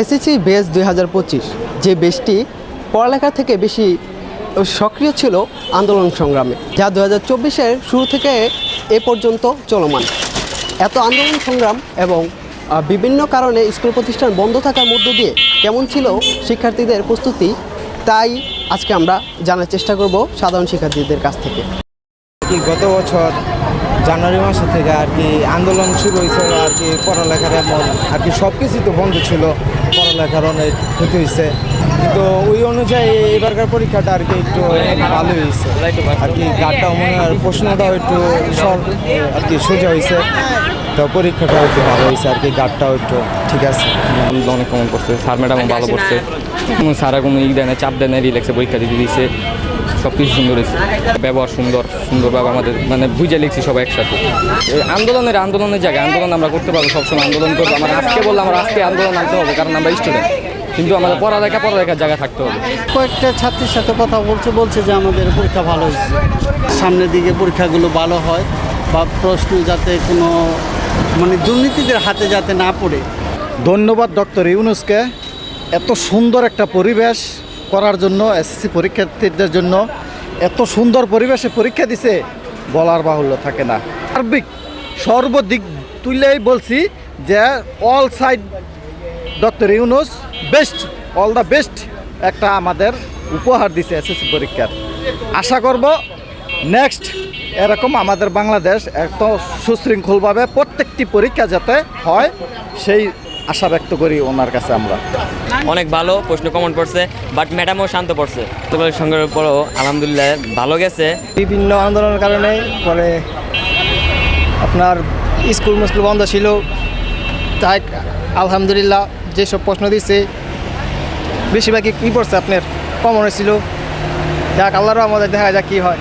SSC base দুই হাজার পঁচিশ, যে বেসটি পড়ালেখা থেকে বেশি সক্রিয় ছিল আন্দোলন সংগ্রামে, যা দু হাজার শুরু থেকে এ পর্যন্ত চলমান। এত আন্দোলন সংগ্রাম এবং বিভিন্ন কারণে স্কুল প্রতিষ্ঠান বন্ধ থাকার মধ্য দিয়ে কেমন ছিল শিক্ষার্থীদের প্রস্তুতি, তাই আজকে আমরা জানার চেষ্টা করব সাধারণ শিক্ষার্থীদের কাছ থেকে। গত বছর জানুয়ারি মাসে থেকে আর কি আন্দোলন শুরু হয়েছিল আর কি পড়ালেখার এমন, আর কি সব কিছুই তো বন্ধ ছিল, পড়ালেখার অনেক ক্ষতি হয়েছে। কিন্তু ওই অনুযায়ী এবারকার পরীক্ষাটা আর কি একটু ভালো হয়েছে। আর কি গানটাও মনে হয় প্রশ্নটাও একটু সর আর কি সোজা হয়েছে। তো পরীক্ষাটাও একটু ভালো হয়েছে, আর কি গানটাও একটু ঠিক আছে। অনেক কমন করছে। স্যার, ম্যাডামও ভালো করছে। কোনো স্যারা কোনো ই দেয় না চাপ দেয় না রিল্যাক্সে পরীক্ষা দিতে দিয়েছে সব কিছু সুন্দর হয়েছে। ব্যবহার সুন্দর সুন্দরভাবে আমাদের মানে বুঝে লিখছি সবাই একসাথে। আন্দোলনের আন্দোলনের জায়গায় আন্দোলন আমরা করতে পারব সবসময় আন্দোলন করব। আমার আজকে বললাম আমার আজকে আন্দোলন আনতে হবে কারণ আমরা স্টুডেন্ট কিন্তু আমাদের পড়ালেখা পড়ালেখার জায়গায় থাকতে হবে। কয়েকটা ছাত্রীর সাথে কথা বলছে বলছে যে আমাদের পরীক্ষা ভালো হয়েছে। সামনের দিকে পরীক্ষাগুলো ভালো হয় বা প্রশ্ন যাতে কোনো মানে দুর্নীতিদের হাতে যাতে না পড়ে। ধন্যবাদ ডক্টর ইউনুসকে। এত সুন্দর একটা পরিবেশ করার জন্য এসএসসি পরীক্ষার্থীদের জন্য এত সুন্দর পরিবেশে পরীক্ষা দিছে, বলার বাহুল্য থাকে না। সার্বিক সর্বদিক তুলেই বলছি যে all side doctor Yunus best all the best একটা আমাদের উপহার দিছে এসএসসি পরীক্ষার। আশা করব নেক্সট এরকম আমাদের বাংলাদেশ এত সুশৃঙ্খলভাবে প্রত্যেকটি পরীক্ষা যাতে হয়, সেই আশা ব্যক্ত করি ওনার কাছে আমরা। অনেক ভালো প্রশ্ন কমন পড়ছে বাট ম্যাডামও শান্ত পড়ছে। তোমার সঙ্গে পরও আলহামদুলিল্লাহ ভালো গেছে। বিভিন্ন আন্দোলনের কারণে পরে আপনার স্কুল মুস্কুল বন্ধ ছিল। তাই আলহামদুলিল্লাহ যেসব প্রশ্ন দিচ্ছে বেশিরভাগই কী পড়ছে আপনার? কমন ছিল। যাক আল্লাহরও আমাদের দেখা যাক কী হয়।